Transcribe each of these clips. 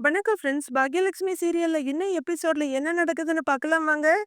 வணக்கம் ஃப்ரெண்ட்ஸ். பாக்யலட்சுமி சீரியல்ல இன்னும் எபிசோட்ல என்ன நடக்குதுன்னு பார்க்கலாம் வாங்க.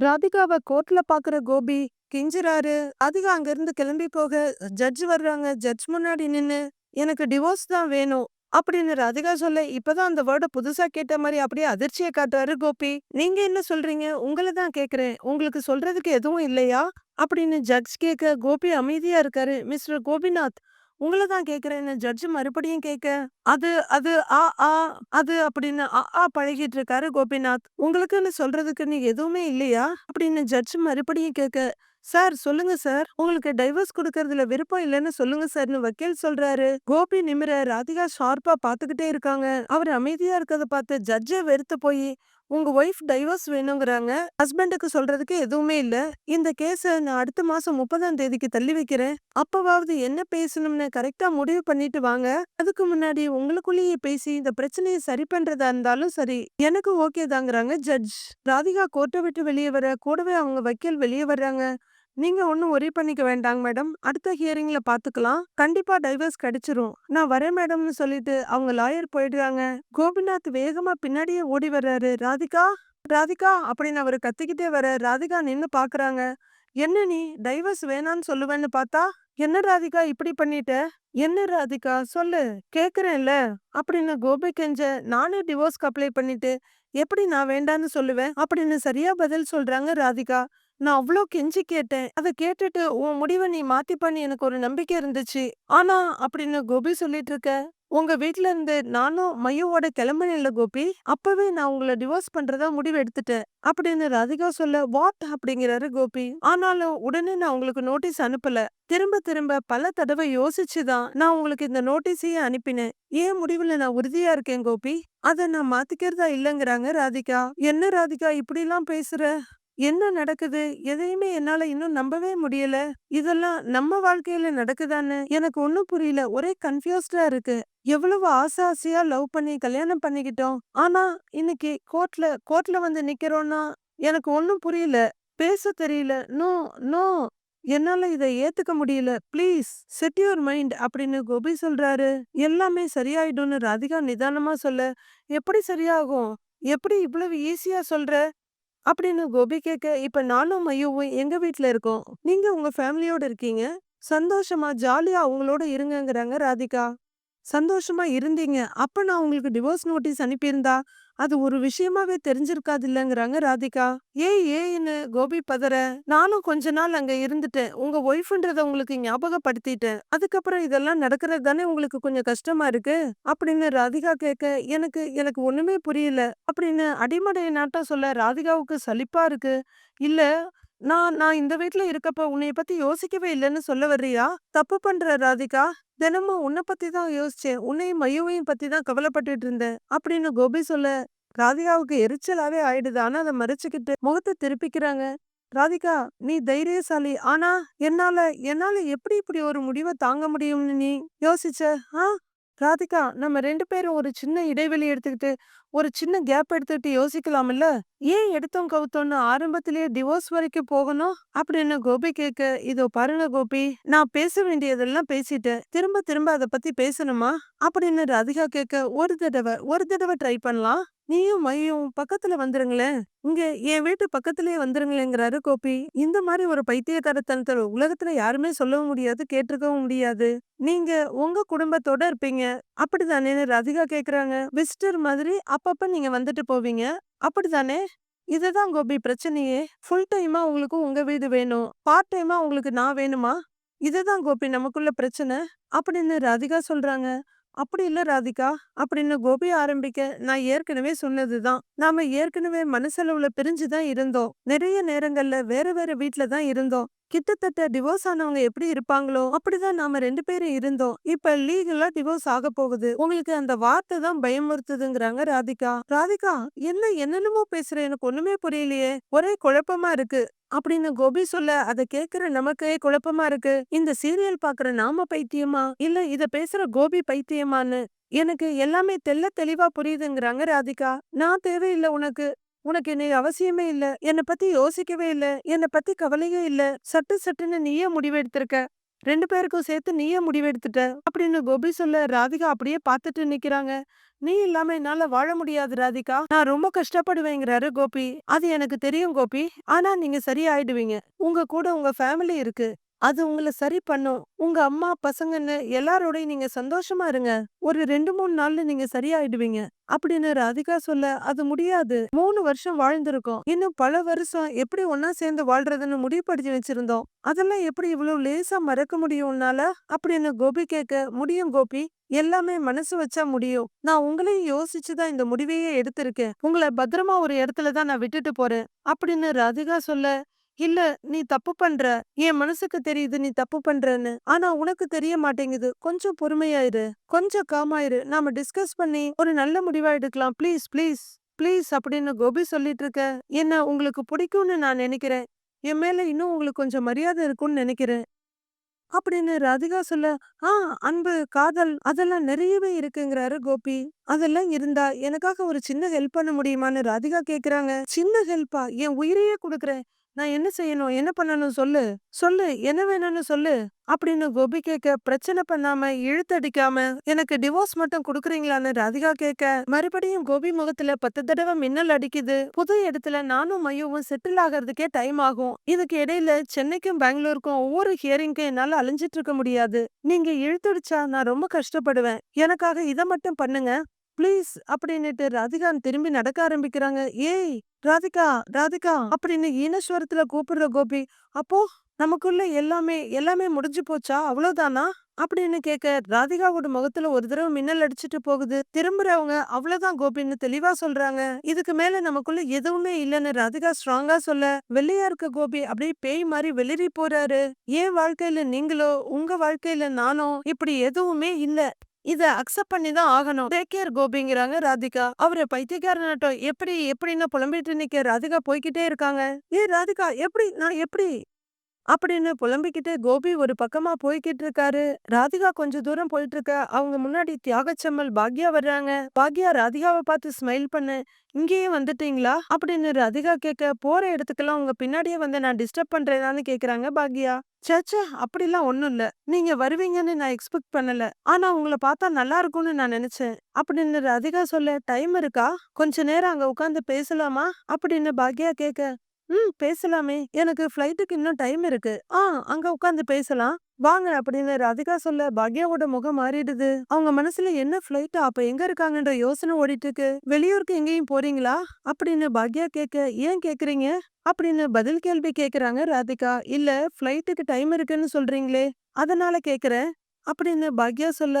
ராதிகாவ கோர்ட்ல பாக்குற கோபி கெஞ்சுறாரு. அதுக்கு அங்கிருந்து கிளம்பி போக ஜட்ஜ் வர்றாங்க. ஜட்ஜ் முன்னாடி நின்னு எனக்கு டிவோர்ஸ் தான் வேணும். அப்படின்னு ராதிகா சொல்ல இப்பதான் அந்த வேர்ட புதுசா கேட்ட மாதிரி அப்படியே அதிர்ச்சிய காட்டுறாரு கோபி. நீங்க என்ன சொல்றீங்க? உங்கள தான் கேக்குறேன் உங்களுக்கு சொல்றதுக்கு எதுவும் இல்லையா? அப்படின்னு ஜட்ஜ் கேட்க கோபி அமைதியா இருக்காரு. மிஸ்டர் கோபிநாத் உங்களை தான் கேட்கிறேன்னு ஜட்ஜ் மறுபடியும் கேட்க, அது அது ஆ ஆ அது அப்படின்னு அ ஆ பழகிட்டு இருக்காரு கோபிநாத். உங்களுக்குன்னு சொல்றதுக்குன்னு எதுவுமே இல்லையா? அப்படின்னு ஜட்ஜ் மறுபடியும் கேட்க, சார் சொல்லுங்க சார். உங்களுக்கு டைவர்ஸ் கொடுக்கறதுல விருப்பம் இல்லைன்னு சொல்லுங்க சார்ன்னு வக்கீல் சொல்றாரு. கோபி நிமிர ராதிகா ஷார்ப்பா பார்த்துக்கிட்டே இருக்காங்க. அவர் அமைதியா இருக்கிறத பார்த்து ஜட்ஜே வெறுத்து போய் உங்க ஒய்ஃப் டைவர்ஸ் வேணுங்கிறாங்க. ஹஸ்பண்டுக்கு சொல்றதுக்கு எதுவுமே இல்ல. இந்த கேஸ நான் அடுத்த மாசம் 30ஆம் தேதிக்கு தள்ளி வைக்கிறேன். அப்பவாவது என்ன பேசணும்னு கரெக்டா முடிவு பண்ணிட்டு வாங்க. அதுக்கு முன்னாடி உங்களுக்குள்ளேயே பேசி இந்த பிரச்சனையை சரி பண்றதா இருந்தாலும் சரி. எனக்கு ஓகே தாங்கிறாங்க ஜட்ஜ். ராதிகா கோர்ட்டை விட்டு வெளியே வர கூடவே அவங்க வக்கீல் வெளியே வர்றாங்க. நீங்க ஒன்றும் ஒரே பண்ணிக்க வேண்டாங்க மேடம். அடுத்த ஹியரிங்ல பாத்துக்கலாம் கண்டிப்பா டைவர்ஸ் கிடைச்சிரும். நான் வரேன் மேடம்னு சொல்லிட்டு அவங்க லாயர் போயிடுறாங்க. கோபிநாத் வேகமா பின்னாடியே ஓடி வர்றாரு. ராதிகா ராதிகா அப்படின்னு அவரு கத்திக்கிட்டே வர ராதிகா நின்னு பாக்குறாங்க என்ன நீ டைவர்ஸ் வேணான்னு சொல்லுவேன்னு பார்த்தா, என்ன ராதிகா இப்படி பண்ணிட்ட? என்ன ராதிகா சொல்லு. கேக்குறேன்ல அப்படின்னு கோபி கெஞ்ச நானே டிவோர்ஸ்க்கு அப்ளை பண்ணிட்டு எப்படி நான் வேண்டான்னு சொல்லுவேன்? அப்படின்னு சரியா பதில் சொல்றாங்க ராதிகா. நான் அவ்ளோ கெஞ்சி கேட்டேன். அத கேட்டுட்டு உன் முடிவை நீ மாத்திப்பான்னு எனக்கு ஒரு நம்பிக்கை இருந்துச்சு. ஆனா அப்படின்னு கோபி சொல்லிட்டு இருக்க, உங்க வீட்ல இருந்து நானும் மையுவோட கிளம்புனேன்ல கோபி. அப்பவே நான் உங்கள டிவோர்ஸ் பண்றதா முடிவு எடுத்துட்டேன். அப்படின்னு ராதிகா சொல்ல வாட் அப்படிங்கிறாரு கோபி. ஆனாலும் உடனே நான் உங்களுக்கு நோட்டீஸ் அனுப்பல. திரும்ப திரும்ப பல தடவை யோசிச்சு தான் நான் உங்களுக்கு இந்த நோட்டீஸையே அனுப்பினேன். ஏன் முடிவுல நான் உறுதியா இருக்கேன் கோபி. அத நான் மாத்திக்கிறதா இல்லைங்கிறாங்க ராதிகா. என்ன ராதிகா இப்படிலாம் பேசுற? என்ன நடக்குது? எதையுமே என்னால இன்னும் நம்பவே முடியல. இதெல்லாம் நம்ம வாழ்க்கையில நடக்குதான்னு எனக்கு ஒண்ணும் புரியல. ஒரே கன்ஃப்யூஸ்டா இருக்கு. எவ்வளவு ஆசை ஆசையா லவ் பண்ணி கல்யாணம் பண்ணிக்கிட்டோம். ஆனா இன்னைக்கு கோர்ட்ல கோர்ட்ல வந்து நிக்கிறோம்னா எனக்கு ஒண்ணும் புரியல. பேச தெரியல. நோ நோ என்னால இத ஏத்துக்க முடியல. ப்ளீஸ் செட் யுவர் மைண்ட் அப்படின்னு கோபி சொல்றாரு. எல்லாமே சரியாயிடும்னு ராதிகா நிதானமா சொல்ல, எப்படி சரியாகும்? எப்படி இவ்வளவு ஈஸியா சொல்ற? அப்படின்னு கோபி கேட்க, இப்ப நானும் மையுவும் எங்க வீட்ல இருக்கோம். நீங்க உங்க ஃபேமிலியோட இருக்கீங்க. சந்தோஷமா ஜாலியா அவங்களோட இருங்கங்கிறாங்க ராதிகா. சந்தோஷமா இருந்தீங்க. அப்ப நான் உங்களுக்கு டிவோர்ஸ் நோட்டீஸ் அனுப்பியிருந்தா, அது ஒரு விஷயமாவே தெரிஞ்சிருக்காதுல்லங்கிறாங்க ராதிகா. ஏய் ஏய்ன்னு கோபி பதற, நானும் கொஞ்ச நாள் அங்க இருந்துட்டேன். உங்க ஒய்ஃப்ன்றத உங்களுக்கு ஞாபகப்படுத்திட்டேன். அதுக்கப்புறம் இதெல்லாம் நடக்கிறது தானே உங்களுக்கு கொஞ்சம் கஷ்டமா இருக்கு? அப்படின்னு ராதிகா கேட்க, எனக்கு எனக்கு ஒண்ணுமே புரியல. அப்படின்னு அடிமடைய நாட்டா சொல்ல ராதிகாவுக்கு சலிப்பா இருக்கு. இல்ல நான் நான் இந்த வீட்ல இருக்கப்ப உன்னைய பத்தி யோசிக்கவே இல்லைன்னு சொல்ல வர்றியா? தப்பு பண்ற ராதிகா. தினமும் உன்ன பத்தி தான் யோசிச்சேன். உன்னையும் மையுவையும் பத்தி தான் கவலைப்பட்டுட்டு இருந்தேன். அப்படின்னு கோபி சொல்ல, ராதிகாவுக்கு எரிச்சலாவே ஆயிடுது. ஆனா அத மறைச்சுக்கிட்டு முகத்த திருப்பிக்கிறாங்க. ராதிகா நீ தைரியசாலி. ஆனா என்னால என்னால எப்படி இப்படி ஒரு முடிவ தாங்க முடியும்னு நீ யோசிச்ச? ஆ? ராதிகா நம்ம ரெண்டு பேரும் ஒரு சின்ன இடைவெளி எடுத்துக்கிட்டு, ஒரு சின்ன கேப் எடுத்துக்கிட்டு யோசிக்கலாம்ல? ஏன் எடுத்தோம் கவுத்தோம்னு ஆரம்பத்திலேயே டிவோர்ஸ் வரைக்கும் போகணும்? அப்படின்னு கோபி கேட்க, இதோ பாருங்க கோபி, நான் பேச வேண்டியதெல்லாம் பேசிட்டேன். திரும்ப திரும்ப அத பத்தி பேசணுமா? அப்படின்னு ராதிகா கேட்க, ஒரு தடவ ஒரு தடவ ட்ரை பண்ணலாம். நீயும் மையும் பக்கத்துல வந்துருங்களேன். இங்க என் வீட்டு பக்கத்திலே வந்துருங்களேங்கிறாரு கோபி. இந்த மாதிரி ஒரு பைத்தியக்காரத்தனத்த உலகத்துல யாருமே சொல்லவும் முடியாது, கேட்டிருக்கவும் முடியாது. நீங்க உங்க குடும்பத்தோட இருப்பீங்க. அப்படிதானே ராதிகா கேக்குறாங்க விசிட்டர் மாதிரி அப்பப்ப நீங்க வந்துட்டு போவீங்க. அப்படிதானே? இதுதான் கோபி பிரச்சனையே. ஃபுல் டைமா உங்களுக்கு உங்க வீடு வேணும். பார்ட் டைமா உங்களுக்கு நான் வேணுமா? இதுதான் கோபி நமக்குள்ள பிரச்சனை. அப்படின்னு ராதிகா சொல்றாங்க. அப்படி இல்ல ராதிகா. அப்படின்னு கோபி ஆரம்பிக்க, நான் ஏற்கனவே சொன்னதுதான். நாம ஏற்கனவே மனசளவுல பிரிஞ்சு தான் இருந்தோம். நிறைய நேரங்கள்ல வேற வேற வீட்டுல தான் இருந்தோம். கிட்டத்தட்ட டிவோர்ஸ் ஆனவங்க எப்படி இருப்பாங்களோ அப்படிதான் நாம ரெண்டு பேரும் இருந்தோம். இப்ப லீகலா டிவோர்ஸ் ஆகப் போகுது. உங்களுக்கு அந்த வார்த்தை தான் பயமுறுத்துதுங்கிறாங்க ராதிகா. ராதிகா என்ன என்னென்னமோ பேசுற எனக்கு ஒண்ணுமே புரியலையே. ஒரே குழப்பமா இருக்கு. அப்படின்னு கோபி சொல்ல, அத கேக்குற நமக்கே குழப்பமா இருக்கு. இந்த சீரியல் பாக்குற நாம பைத்தியமா? இல்ல இத பேசுற கோபி பைத்தியமான்னு? எனக்கு எல்லாமே தெல்ல தெளிவா புரியுதுங்கிறாங்க ராதிகா. நான் தேவையில்ல உனக்கு. உனக்கு என்னைய அவசியமே இல்ல. என்ன பத்தி யோசிக்கவே இல்ல. என்ன பத்தி கவலையும் இல்ல. சட்டு சட்டுன்னு நீயே முடிவெடுத்திருக்க. ரெண்டு பேருக்கும் சேர்த்து நீயே முடிவெடுத்துட்ட அப்படின்னு கோபி சொல்ல ராதிகா அப்படியே பார்த்துட்டு நிக்கிறாங்க நீ இல்லாம என்னால வாழ முடியாது ராதிகா நான் ரொம்ப கஷ்டப்படுவேங்கிறாரு கோபி அது எனக்கு தெரியும் கோபி ஆனா நீங்க சரியாயிடுவீங்க உங்க கூட உங்க ஃபேமிலி இருக்கு அது உங்களை சரி பண்ணும். உங்க அம்மா பசங்கன்னு எல்லாரோடையும் நீங்க சந்தோஷமா இருங்க. ஒரு ரெண்டு மூணு நாள்ல நீங்க சரியாயிடுவீங்க. அப்படின்னு ராதிகா சொல்ல அது முடியாது. மூணு வருஷம் வாழ்ந்திருக்கோம். இன்னும் பல வருஷம் எப்படி ஒன்னா சேர்ந்து வாழ்றதுன்னு முடிவுபடுத்தி வச்சிருந்தோம். அதெல்லாம் எப்படி இவ்வளவு லேசா மறக்க முடியும் உன்னால? அப்படின்னு கோபி கேட்க முடியும் கோபி. எல்லாமே மனசு வச்சா முடியும். நான் உங்களையும் யோசிச்சுதான் இந்த முடிவையே எடுத்திருக்கேன். உங்களை பத்திரமா ஒரு இடத்துல தான் நான் விட்டுட்டு போறேன். அப்படின்னு ராதிகா சொல்ல இல்ல நீ தப்பு பண்ற. என் மனசுக்கு தெரியுது நீ தப்பு பண்றன்னு. ஆனா உனக்கு தெரிய மாட்டேங்குது. கொஞ்சம் பொறுமையாயிரு. கொஞ்சம் காமாயிரு. நாம டிஸ்கஸ் பண்ணி ஒரு நல்ல முடிவா எடுக்கலாம். ப்ளீஸ் ப்ளீஸ் ப்ளீஸ் அப்படின்னு கோபி சொல்லிட்டு இருக்க. என்ன உங்களுக்கு பிடிக்கும்னு நான் நினைக்கிறேன். என் மேல இன்னும் உங்களுக்கு கொஞ்சம் மரியாதை இருக்கும்னு நினைக்கிறேன். அப்படின்னு ராதிகா சொல்ல ஆ அன்பு காதல் அதெல்லாம் நிறையவே இருக்குங்கிறாரு கோபி. அதெல்லாம் இருந்தா எனக்காக ஒரு சின்ன ஹெல்ப் பண்ண முடியுமான்னு ராதிகா கேக்குறாங்க. சின்ன ஹெல்ப்பா என் உயிரையே கொடுக்குறேன். நான் என்ன செய்யணும்? என்ன பண்ணணும்? சொல்லு. சொல்லு. என்ன வேணும்னு சொல்லு. அப்படின்னு கோபி கேட்க பிரச்சனை பண்ணாம இழுத்தடிக்காம எனக்கு டிவோர்ஸ் மட்டும் குடுக்குறீங்களான்னு ராதிகா கேட்க மறுபடியும் கோபி முகத்துல பத்து தடவை மின்னல் அடிக்குது. புது இடத்துல நானும் மையவும் செட்டில் ஆகிறதுக்கே டைம் ஆகும். இதுக்கு இடையில சென்னைக்கும் பெங்களூருக்கும் ஒவ்வொரு ஹியரிங்க்கும் என்னால அலைஞ்சிட்டு இருக்க முடியாது. நீங்க இழுத்தடிச்சா நான் ரொம்ப கஷ்டப்படுவேன். எனக்காக இதை மட்டும் பண்ணுங்க. ப்ளீஸ் அப்படின்னுட்டு ராதிகான் திரும்பி நடக்க ஆரம்பிக்கிறாங்க. ஏய் ராதிகா ராதிகா அப்படின்னு ஈனஸ்வரத்துல கூப்பிடுற கோபி அப்போ நமக்குள்ள எல்லாமே எல்லாமே முடிஞ்சு போச்சா? அவ்வளவுதானா அப்படின்னு கேட்க ராதிகாவோட முகத்துல ஒரு தடவை மின்னல் அடிச்சுட்டு போகுது. திரும்புறவங்க அவ்வளவுதான் கோபின்னு தெளிவா சொல்றாங்க. இதுக்கு மேல நமக்குள்ள எதுவுமே இல்லைன்னு ராதிகா ஸ்ட்ராங்கா சொல்ல வெள்ளையா இருக்க கோபி அப்படியே பேய் மாதிரி வெளிரி போறாரு. என் வாழ்க்கையில நீங்களோ உங்க வாழ்க்கையில நானும் இப்படி எதுவுமே இல்ல. இத அக்செப்ட் பண்ணி தான் ஆகணும். டேக் கேர் கோபிங்கிறாங்க ராதிகா. அவரு பைத்தியக்காரனாட்டம். எப்படி எப்படின்னு புலம்பிட்டு நிக்க ராதிகா போய்கிட்டே இருக்காங்க. ஏ ராதிகா எப்படி நான் எப்படி அப்படின்னு புலம்பிக்கிட்டு கோபி ஒரு பக்கமா போய்கிட்டு இருக்காரு. ராதிகா கொஞ்ச தூரம் போயிட்டு இருக்க அவங்க முன்னாடி தியாகச்சம்மல் பாக்யா வர்றாங்க. பாக்யா ராதிகாவை பார்த்து ஸ்மைல் பண்ணு இங்கேயே வந்துட்டீங்களா? அப்படின்னு ராதிகா கேட்க போற இடத்துக்கெல்லாம் உங்க பின்னாடியே வந்து நான் டிஸ்டர்ப் பண்றேதான்னு கேக்குறாங்க பாக்யா. சேச்சா அப்படிலாம் ஒண்ணும் இல்ல. நீங்க வருவீங்கன்னு நான் எக்ஸ்பெக்ட் பண்ணல. ஆனா உங்களை பார்த்தா நல்லா இருக்கும்னு நான் நினைச்சேன். அப்படின்னு ராதிகா சொல்ல டைம் இருக்கா? கொஞ்ச நேரம் அங்க உட்காந்து பேசலாமா? அப்படின்னு பாக்யா கேட்க ம் பேசலாமே. எனக்கு ஃப்ளைட்டுக்கு இன்னும் டைம் இருக்கு. ஆ அங்க உட்காந்து பேசலாம். வாங்க அப்படின்னு ராதிகா சொல்ல பாக்யாவோட முகம் மாறிடுது. அவங்க மனசுல என்ன ஃப்ளைட் அப்ப எங்க இருக்காங்கன்ற யோசனை ஓடிட்டு இருக்கு வெளியூருக்கு எங்கேயும் போறீங்களா? அப்படின்னு பாக்யா கேட்க ஏன் கேக்குறீங்க அப்படின்னு பதில் கேள்வி கேக்குறாங்க ராதிகா. இல்ல ஃப்ளைட்டுக்கு டைம் இருக்குன்னு சொல்றீங்களே அதனால கேக்குறேன் அப்படின்னு பாக்யா சொல்ல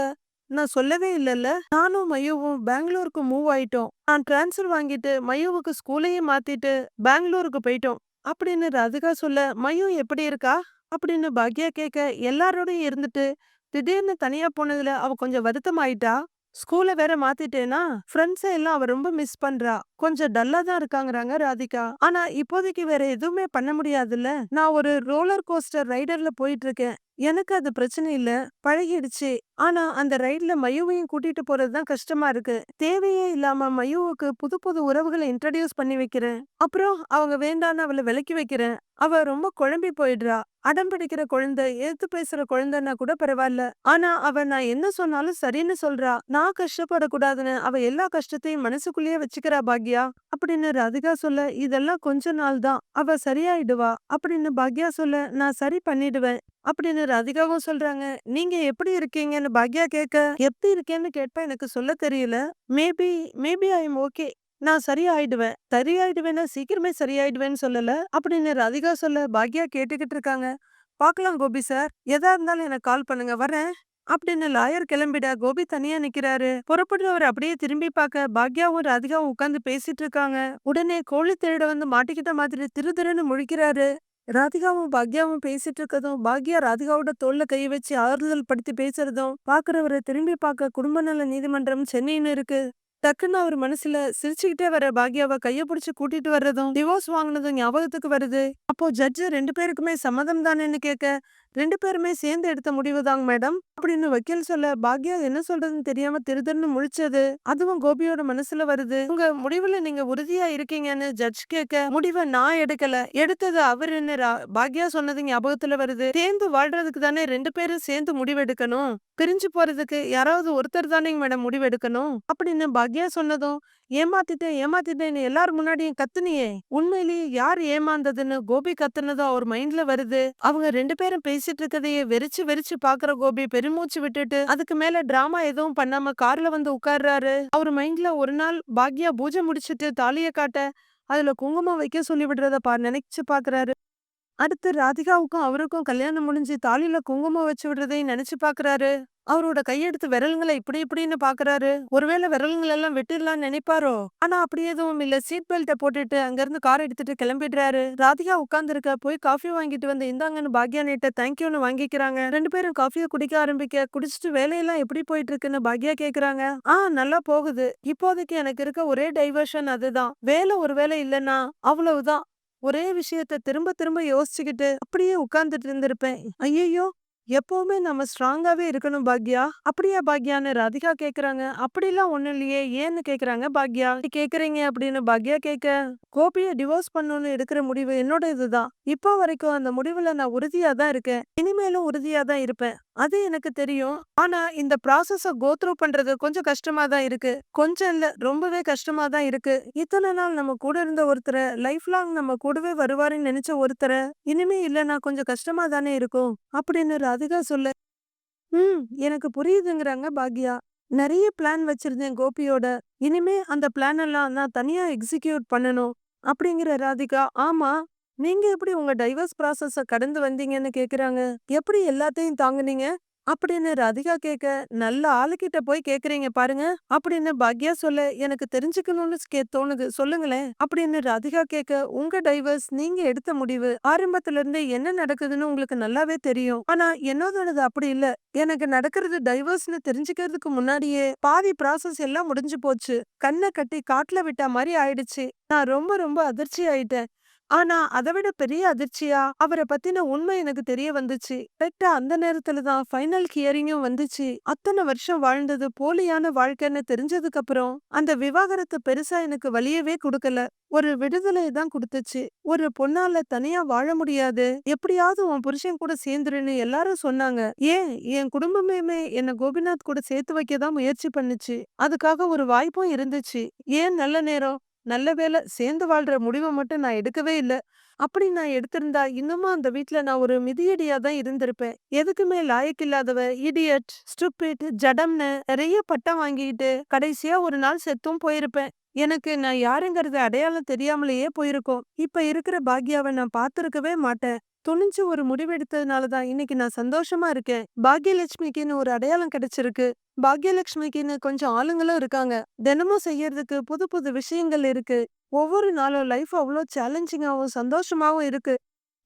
நான் சொல்லவே இல்லைல்ல. நானும் மையுவும் பெங்களூருக்கு மூவ் ஆயிட்டோம். நான் டிரான்ஸ்ஃபர் வாங்கிட்டு மையுவுக்கு ஸ்கூலையும் மாத்திட்டு பெங்களூருக்கு போயிட்டோம். அப்படின்னு ராதிகா சொல்ல மையு எப்படி இருக்கா? அப்படின்னு பாக்யா கேட்க எல்லாரோடையும் இருந்துட்டு திடீர்னு தனியா போனதுல அவ கொஞ்சம் வருத்தம் ஆயிட்டா ஸ்கூலை வேற மாத்திட்டேனா? ஃப்ரெண்ட்ஸை எல்லாம் அவ ரொம்ப மிஸ் பண்றா. கொஞ்சம் டல்லா தான் இருக்காங்கறாங்க ராதிகா. ஆனா இப்போதைக்கு வேற எதுவுமே பண்ண முடியாதுல்ல. நான் ஒரு ரோலர் கோஸ்டர் ரைடர்ல போயிட்டு இருக்கேன். எனக்கு அது பிரச்சனை இல்ல. பழகிடுச்சு. ஆனா அந்த ரைட்ல மயுவையும் கூட்டிட்டு போறதுதான் கஷ்டமா இருக்கு. தேவையே இல்லாம மயுவுக்கு புது புது உறவுகளை இன்ட்ரடியூஸ் பண்ணி வைக்கிறேன். அப்புறம் அவங்க வேண்டான்னு அவளை விலக்கி வைக்கிறேன். அவ ரொம்ப குழம்பி போயிடுறா. அடம் பிடிக்கிற குழந்தை எடுத்து பேசுற குழந்தைன்னா கூட பரவாயில்ல. ஆனா அவ நான் என்ன சொன்னாலும் சரின்னு சொல்றா. நான் கஷ்டப்படக்கூடாதுன்னு அவ எல்லா கஷ்டத்தையும் மனசுக்குள்ளேயே வச்சுக்கிறா பாக்யா. அப்படின்னு ராதிகா சொல்ல இதெல்லாம் கொஞ்ச நாள் தான். அவ சரியாயிடுவா. அப்படின்னு பாக்யா சொல்ல நான் சரி பண்ணிடுவேன். அப்படின்னு ராதிகாவும் சொல்றாங்க. நீங்க எப்படி இருக்கீங்கன்னு பாக்யா கேட்க எப்படி இருக்கேன்னு கேட்பா எனக்கு சொல்ல தெரியல. Maybe maybe I am okay நான் சரியாயிடுவேன். சரியாயிடுவேன்னா சீக்கிரமே சரியாயிடுவேன்னு சொல்லல அப்படின்னு ராதிகா சொல்ல பாக்யா கேட்டுக்கிட்டு இருக்காங்க. பார்க்கலாம் கோபி சார். எதா இருந்தாலும் எனக்கு கால் பண்ணுங்க. வரேன். அப்படின்னு லாயர் கிளம்பிட கோபி தனியா நிக்கிறாரு. புறப்படுறவர் அப்படியே திரும்பி பார்க்க பாக்யாவும் ராதிகாவும் உட்காந்து பேசிட்டு இருக்காங்க. உடனே கோழி திருட வந்து மாட்டிக்கிட்ட மாதிரி திரு திருன்னு முழிக்கிறாரு. ராதிகாவும் பாக்யாவும் பேசிட்டு இருக்கதும் பாக்யா ராதிகாவோட தோல்ல கை வச்சு ஆறுதல் படுத்தி பேசுறதும் பாக்குறவரை திரும்பி பார்க்க குடும்ப நல நீதிமன்றம் சென்னைன்னு இருக்கு. டக்குன்னு அவர் மனசுல சிரிச்சுக்கிட்டே வர பாக்யாவை கைய பிடிச்சு கூட்டிட்டு வர்றதும் டிவோர்ஸ் வாங்கினதும் ஞாபகத்துக்கு வருது. அப்போ ஜட்ஜு ரெண்டு பேருக்குமே சம்மதம் தானேன்னு கேட்க ரெண்டு பேருமே சேர்ந்து எடுத்த முடிவுதாங்க மேடம். அப்படின்னு வக்கீல் சொல்ல பாக்யா என்ன சொல்றதுன்னு தெரியாம திருதர்னு முழிச்சது. அதுவும் கோபியோட மனசுல வருது. உங்க முடிவுல நீங்க உறுதியா இருக்கீங்கன்னு ஜட்ஜ் கேட்க முடிவை நான் எடுக்கல. எடுத்தது அவருன்னு என்ன பாக்யா சொன்னது ஞாபகத்துல வருது. சேர்ந்து வாழ்றதுக்கு தானே ரெண்டு பேரும் சேர்ந்து முடிவெடுக்கணும். பிரிஞ்சு போறதுக்கு யாராவது ஒருத்தர் தானே மேடம் முடிவெடுக்கணும். அப்படின்னு பாக்யா சொன்னதும் ஏமாத்திட்டேன் ஏமாத்திட்டேன்னு எல்லாரும் முன்னாடியும் கத்துனியே. உண்மையிலேயே யார் ஏமாந்ததுன்னு கோபி கத்துனதும் அவர் மைண்ட்ல வருது. அவங்க ரெண்டு பேரும் பேசிட்டு இருக்கதையே வெறிச்சு வெறிச்சு பாக்குற கோபி பெருமூச்சு விட்டுட்டு அதுக்கு மேல டிராமா எதுவும் பண்ணாம கார்ல வந்து உட்கார்றாரு. அவர் மைண்ட்ல ஒரு நாள் பாக்யா பூஜை முடிச்சிட்டு தாலிய காட்ட அதுல குங்குமம் வைக்க சொல்லி விடுறத பா நினைச்சு பாக்குறாரு. அடுத்து ராதிகாவுக்கும் அவருக்கும் கல்யாணம் முடிஞ்சு தாலியில குங்குமம் வச்சு விடுறதையும் நினைச்சு பாக்குறாரு. அவரோட கையெடுத்து விரல்களை இப்படி இப்படின்னு பாக்குறாரு. ஒருவேளை விரல்கள் எல்லாம் வெட்டிடலாம்னு நினைப்பாரோ? ஆனா அப்படி எதுவும் இல்ல. சீட் பெல்ட்டை போட்டுட்டு அங்கிருந்து கார் எடுத்துட்டு கிளம்பிடுறாரு. ராதிகா உட்கார்ந்துருக்க போய் காஃபி வாங்கிட்டு வந்து இந்தாங்கன்னு பாக்யா நேட்ட தேங்க்யூன்னு வாங்கிக்கிறாங்க. ரெண்டு பேரும் காஃபியை குடிக்க ஆரம்பிக்க குடிச்சிட்டு வேலையெல்லாம் எப்படி போயிட்டு இருக்குன்னு பாக்யா கேக்குறாங்க. ஆ நல்லா போகுது. இப்போதைக்கு எனக்கு இருக்க ஒரே டைவர்ஷன் அதுதான். வேலை ஒரு வேலை இல்லைன்னா அவ்வளவுதான். ஒரே விஷயத்த திரும்ப திரும்ப யோசிச்சுக்கிட்டு அப்படியே உட்கார்ந்துட்டு இருந்திருப்பேன். ஐயையோ! எப்பவுமே நம்ம ஸ்ட்ராங்காவே இருக்கணும் பாக்யா? அப்படியா பாக்யான்னு ராதிகா கேட்குறாங்க அப்படிலாம் ஒன்றும் இல்லையே ஏன்னு கேட்குறாங்க பாக்யா? "நீ அப்படின்னு பாக்யா கேட்க கோபியை டிவோர்ஸ் பண்ணணும்னு எடுக்கிற முடிவு என்னோட இதுதான். இப்போ வரைக்கும் அந்த முடிவில் நான் உறுதியாக தான் இருக்கேன். இனிமேலும் உறுதியாக தான் இருப்பேன். அது எனக்கு தெரியும். ஆனா இந்த ப்ராசஸ கோத்ரூ பண்றது கொஞ்சம் கஷ்டமா தான் இருக்கு. கொஞ்சம் இல்ல ரொம்பவே கஷ்டமா தான் இருக்கு. இத்தனை நாள் நம்ம கூட இருந்த ஒருத்தரை லைஃப் லாங் நம்ம கூடவே வருவாருன்னு நினைச்ச ஒருத்தரை இனிமே இல்லைன்னா கொஞ்சம் கஷ்டமா தானே இருக்கும் அப்படின்னு ராதிகா சொல்ல ம் எனக்கு புரியுதுங்கிறாங்க பாக்யா. நிறைய பிளான் வச்சிருந்தேன் கோபியோட. இனிமே அந்த பிளான் எல்லாம் நான் தனியா எக்ஸிக்யூட் பண்ணணும். அப்படிங்கிற ராதிகா ஆமா நீங்க எப்படி உங்க டைவர்ஸ் ப்ராசஸ கடந்து வந்தீங்கன்னு கேக்குறாங்க. எப்படி எல்லாத்தையும் தாங்குனீங்க? அப்படின்னு ராதிகா கேட்க நல்ல ஆளுகிட்ட போய் கேக்குறீங்க பாருங்க அப்படின்னு பாக்யா சொல்ல எனக்கு தெரிஞ்சுக்கணும்னு கே- தோணுது சொல்லுங்களேன் அப்படின்னு ராதிகா கேட்க உங்க டைவர்ஸ் நீங்க எடுத்த முடிவு ஆரம்பத்துல இருந்து என்ன நடக்குதுன்னு உங்களுக்கு நல்லாவே தெரியும். ஆனா என்னோடது அப்படி இல்ல. எனக்கு நடக்கிறது டைவர்ஸ்னு தெரிஞ்சுக்கிறதுக்கு முன்னாடியே பாதி ப்ராசஸ் எல்லாம் முடிஞ்சு போச்சு. கண்ணை கட்டி காட்டுல விட்ட மாதிரி ஆயிடுச்சு. நான் ரொம்ப ரொம்ப அதிர்ச்சி ஆயிட்டேன். ஆனா அதை விட பெரிய அதிர்ச்சியா? அவரை பத்தின உண்மை எனக்கு தெரிய வந்துச்சு. கரெக்டா அந்த நேரத்துல தான் ஃபைனல் ஹியரிங்கும் வந்துச்சு. அத்தனை வருஷம் வாழ்ந்தது போலியான வாழ்க்கைன்னு தெரிஞ்சதுக்கு அப்புறம் அந்த விவாகரத்து பெருசா எனக்கு வழியவே கொடுக்கல. ஒரு விடுதலை தான் கொடுத்துச்சு. ஒரு பொண்ணால தனியா வாழ முடியாது. எப்படியாவது உன் புருஷன் கூட சேர்ந்துருன்னு எல்லாரும் சொன்னாங்க. ஏன்? என் குடும்பமே என்ன கோபிநாத் கூட சேர்த்து வைக்க தான் முயற்சி பண்ணுச்சு. அதுக்காக ஒரு வாய்ப்பும் இருந்துச்சு. ஏன் நல்ல நேரம்? நல்ல வேலை சேர்ந்து வாழ்ற முடிவை மட்டும் நான் எடுக்கவே இல்ல. அப்படி நான் எடுத்திருந்தா இன்னுமும் அந்த வீட்ல நான் ஒரு மிதியடியா தான் இருந்திருப்பேன். எதுக்குமே லாயக்கில்லாதவ இடியட் ஸ்டூபிட் ஜடம்னு நிறைய பட்டம் வாங்கிட்டு கடைசியா ஒரு நாள் செத்தும் போயிருப்பேன். எனக்கு நான் யாருங்கிறது அடையாளம் தெரியாமலேயே போயிருக்கோம். இப்ப இருக்கிற பாக்யாவை நான் பார்த்திருக்கவே மாட்டேன். துணிஞ்சு ஒரு முடிவெடுத்ததுனால தான் இன்னைக்கு நான் சந்தோஷமா இருக்கேன். பாக்யலட்சுமிக்குன்னு ஒரு அடையாளம் கிடைச்சிருக்கு. பாக்யலட்சுமிக்குன்னு கொஞ்சம் ஆளுங்களும் இருக்காங்க. தினமும் செய்யறதுக்கு புது புது விஷயங்கள் இருக்கு. ஒவ்வொரு நாளும் லைஃப் அவ்வளோ சேலஞ்சிங்காவும் சந்தோஷமாவும் இருக்கு.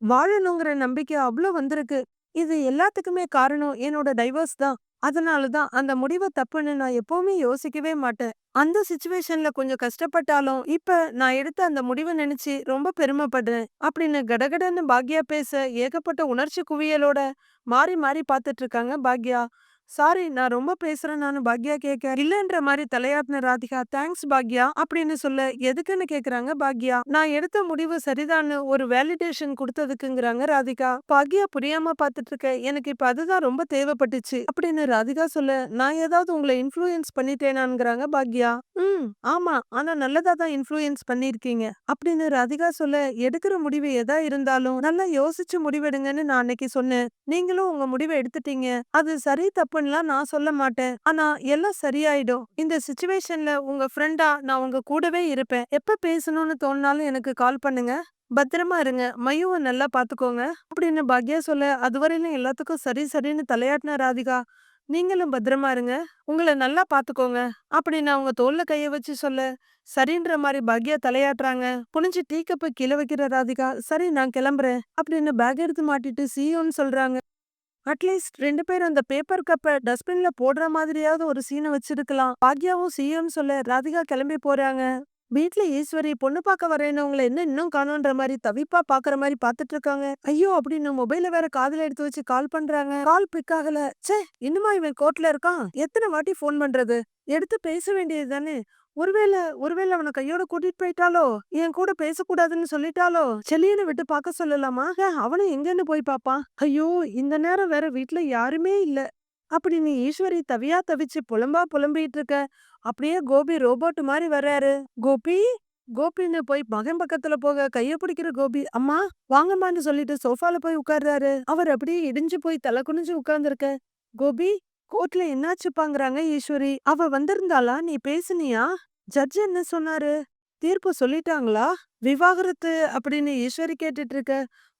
வாழணுங்கிற நம்பிக்கை அவ்வளோ வந்திருக்கு. இது எல்லாத்துக்குமே காரணம் என்னோட டைவர்ஸ் தான். அதனால தான் அந்த முடிவை தப்புன்னு நான் எப்பவுமே யோசிக்கவே மாட்டேன். அந்த சுச்சுவேஷன்ல கொஞ்சம் கஷ்டப்பட்டாலும் இப்ப நான் எடுத்த அந்த முடிவை நினைச்சு ரொம்ப பெருமைப்படுறேன் அப்படின்னு கடகடன்னு பாக்யா பேச ஏகப்பட்ட உணர்ச்சி குவியலோட மாறி மாறி பார்த்துட்டு இருக்காங்க பாக்யா. சாரி நான் ரொம்ப பேசுறேன். நான் பாக்யா கேட்க இல்லன்ற மாதிரி தலையாட்டின ராதிகா தேங்க்ஸ் பாக்யா அப்படின்னு சொல்ல எதுக்குன்னு கேக்குறாங்க பாக்யா? நான் எடுத்த முடிவு சரிதான்னு ஒரு வேலிடேஷன் கொடுத்ததுக்குங்கிறாங்க ராதிகா. பாக்யா புரியாம பார்த்துட்டு இருக்க எனக்கு இப்ப அதுதான் ரொம்ப தேவைப்பட்டுச்சு. அப்படின்னு ராதிகா சொல்ல நான் ஏதாவது உங்களை இன்ஃப்ளூயன்ஸ் பண்ணிட்டேனாங்கிறாங்க பாக்யா. ம் ஆமா. ஆனா நல்லதா தான் இன்ஃப்ளூயன்ஸ் பண்ணிருக்கீங்க அப்படின்னு ராதிகா சொல்ல எடுக்கிற முடிவு எதா இருந்தாலும் நல்லா யோசிச்சு முடிவெடுங்கன்னு நான் அன்னைக்கு சொன்னேன். நீங்களும் உங்க முடிவை எடுத்துட்டீங்க. அது சரி தப்பு தப்புன்னுலாம் நான் சொல்ல மாட்டேன். ஆனா எல்லாம் சரியாயிடும். இந்த சுச்சுவேஷன்ல உங்க ஃப்ரெண்டா நான் உங்க கூடவே இருப்பேன். எப்ப பேசணும்னு தோணுனாலும் எனக்கு கால் பண்ணுங்க. பத்திரமா இருங்க. மையுவை நல்லா பாத்துக்கோங்க. அப்படின்னு பாக்யா சொல்ல அதுவரையிலும் எல்லாத்துக்கும் சரி சரின்னு தலையாட்டின ராதிகா நீங்களும் பத்திரமா இருங்க. உங்களை நல்லா பாத்துக்கோங்க. அப்படின்னு அவங்க தோல்ல கைய வச்சு சொல்ல சரின்ற மாதிரி பாக்யா தலையாட்டுறாங்க புனிஞ்சு டீ கப்பை கீழே வைக்கிற ராதிகா சரி நான் கிளம்புறேன். அப்படின்னு பேக் எடுத்து மாட்டிட்டு சீயோன்னு சொல்றாங்க. அட்லீஸ்ட் ரெண்டு பேரும் அந்த பேப்பர் கப்பை டஸ்ட்பின்ல போடுற மாதிரியாவது ஒரு சீனை வச்சிருக்கலாம் பாக்யாவும் சீயோன்னு சொல்ல ராதிகா கிளம்பி போறாங்க வீட்டுல ஈஸ்வரி பொண்ணு பார்க்க வரேன்னவங்கள என்ன இன்னும் காணோன்ற மாதிரி தவிப்பா பாக்குற மாதிரி பாத்துட்டு இருக்காங்க. ஐயோ! அப்படின்னு மொபைல வேற காதல எடுத்து வச்சு கால் பண்றாங்க. கால் பிக் ஆகல. ச்சே! இன்னுமா இவன் கோர்ட்ல இருக்கான்? எத்தனை வாட்டி ஃபோன் பண்றது? எடுத்து பேச வேண்டியது தானே! ஒருவேளை ஒருவேளை அவனை கையோட கூட்டிட்டு போயிட்டாலோ என் கூட பேசக்கூடாதுன்னு சொல்லிட்டாலோ செலியன விட்டு பார்க்க சொல்லலாமா? அவனும் எங்கன்னு போய் பாப்பான்? ஐயோ! இந்த நேரம் வேற வீட்டுல யாருமே இல்ல. நீ ஈஸ்வரி தவியா தவிச்சு புலம்பா புலம்பிட்டு இருக்க. அப்படியே கோபி ரோபோட் மாதிரி வர்றாரு. கோபி கோபின்னு போய் மகன் பக்கத்துல போக கைய பிடிக்கிற கோபி அம்மா வாங்கம்மான்னு சொல்லிட்டு சோஃபால போய் உட்கார்றாரு. அவர் அப்படியே இடிஞ்சு போய் தலை குனிஞ்சு உட்கார்ந்துருக்க கோபி கோர்ட்ல என்னாச்சுப்பாங்கறாங்க ஈஸ்வரி. அவ வந்திருந்தாளா? நீ பேசுனியா? ஜட்ஜ் என்ன சொன்னாரு? தீர்ப்பு சொல்லிட்டாங்களா? விவாகரத்து அப்படின்னு ஈஸ்வரி கேட்டுட்டு இருக்க.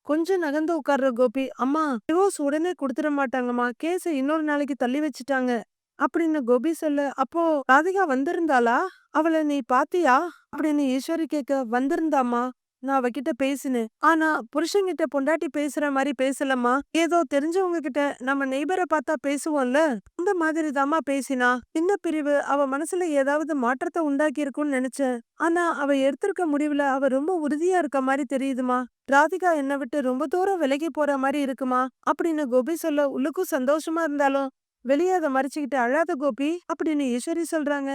கொஞ்சம் நகர்ந்து உட்கார்ற கோபி அம்மா டிவோர்ஸ் உடனே கொடுத்துட மாட்டாங்கம்மா கேஸ இன்னொரு நாளைக்கு தள்ளி வச்சுட்டாங்க அப்படின்னு கோபி சொல்ல அப்போ ராதிகா வந்திருந்தாளா அவளை நீ பாத்தியா அப்படின்னு ஈஸ்வரி கேட்க வந்திருந்தாமா நான் அவகிட்ட பேசினேன். ஆனா புருஷன்கிட்ட பொண்டாட்டி பேசுற மாதிரி பேசலம்மா. ஏதோ தெரிஞ்சவங்க கிட்ட நம்ம நெய்பரை பார்த்தா பேசுவோம்ல. இந்த மாதிரி தாமா பேசினா. சின்ன பிரிவு அவ மனசுல ஏதாவது மாற்றத்தை உண்டாக்கி இருக்கும்னு நினைச்சேன். ஆனா அவ எடுத்திருக்க முடிவுல அவ ரொம்ப உறுதியா இருக்க மாதிரி தெரியுதுமா. ராதிகா என்னை விட்டு ரொம்ப தூரம் விலகி போற மாதிரி இருக்குமா? அப்படின்னு கோபி சொல்ல உள்ளுக்கும் சந்தோஷமா இருந்தாலும் வெளியே அதை மறைச்சுக்கிட்டு அழாத கோபி அப்படின்னு ஈஸ்வரி சொல்றாங்க.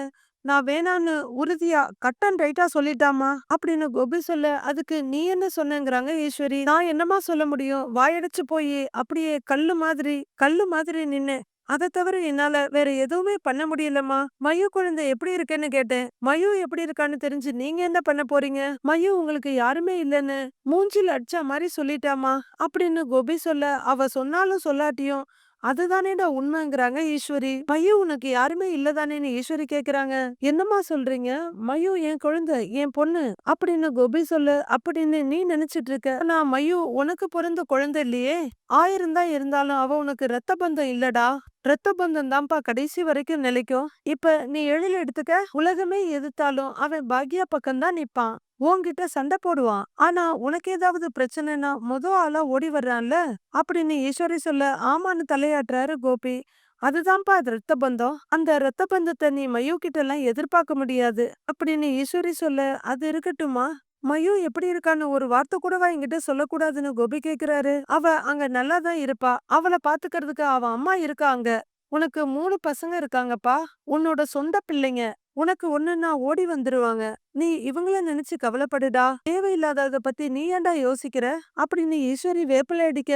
நான் வேணான்னு உறுதியா கட் அண்ட் ரைட்டா சொல்லிட்டாமா அப்படின்னு கோபி சொல்ல அதுக்கு நீ என்ன சொன்னங்கிறாங்க ஈஸ்வரி? நான் என்னமா சொல்ல முடியும்? வாயடைச்சு போய் அப்படியே கல்லு மாதிரி கல்லு மாதிரி நின்னு அதை தவிர என்னால வேற எதுவுமே பண்ண முடியலம்மா? மயு குழந்தை எப்படி இருக்கேன்னு கேட்டேன். மயு எப்படி இருக்கான்னு தெரிஞ்சு நீங்க என்ன பண்ண போறீங்க? மயு உங்களுக்கு யாருமே இல்லைன்னு மூஞ்சில் அடிச்சா மாதிரி சொல்லிட்டாமா அப்படின்னு கோபி சொல்ல அவ சொன்னாலும் சொல்லாட்டியும் அதுதானேடா உண்மைங்கிறாங்க ஈஸ்வரி. மயு உனக்கு யாருமே இல்லதானேன்னு ஈஸ்வரி கேக்குறாங்க. என்னம்மா சொல்றீங்க? மயு என் குழந்தை என் பொண்ணு. அப்படின்னு கோபி சொல்லு. அப்படின்னு நீ நினைச்சிட்டு இருக்க நான் மயு உனக்கு பிறந்த குழந்தை இல்லையே. ஆயிரம் தான் இருந்தாலும் அவ உனக்கு ரத்த பந்தம் இல்லடா. ரத்த பந்தம் தான்ப்பா கடைசி வரைக்கும் நிலைக்கும். இப்ப நீ எழில் எடுத்துக்க உலகமே எதிர்த்தாலும் அவன் பாக்யா பக்கம்தான் நிப்பான். உன்கிட்ட சண்டை போடுவான். ஆனா உனக்கு ஏதாவது பிரச்சனைனா முத ஆளா ஓடி வர்றான்ல? அப்படின்னு ஈஸ்வரி சொல்ல ஆமான்னு தலையாட்டுறாரு கோபி. அதுதான்ப்பா அது ரத்த பந்தம். அந்த ரத்த பந்தத்தை நீ மயு கிட்ட எல்லாம் எதிர்பார்க்க முடியாது. அப்படின்னு ஈஸ்வரி சொல்ல அது இருக்கட்டுமா? மயு எப்படி இருக்கான்னு ஒரு வார்த்தை கூடவா என்கிட்ட சொல்லக்கூடாதுன்னு கோபி கேக்குறாரு. அவ அங்க நல்லா தான் இருப்பா. அவளை பாத்துக்கிறதுக்கு அவ அம்மா இருக்கா அங்க உனக்கு மூணு பசங்க இருக்காங்கப்பா. உன்னோட சொந்த பிள்ளைங்க. உனக்கு ஒண்ணுன்னா ஓடி வந்துருவாங்க. நீ இவங்கள நினைச்சு கவலைப்படுடா. தேவையில்லாதத பத்தி நீ ஏன்டா யோசிக்கிற? அப்படின்னு ஈஸ்வரி வேப்பிலை அடிக்க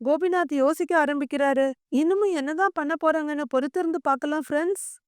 கோபிநாத் யோசிக்க ஆரம்பிக்கிறாரு. இன்னமும் என்னதான் பண்ண போறாங்கன்னு பொறுத்திருந்து பார்க்கலாம் ஃப்ரெண்ட்ஸ்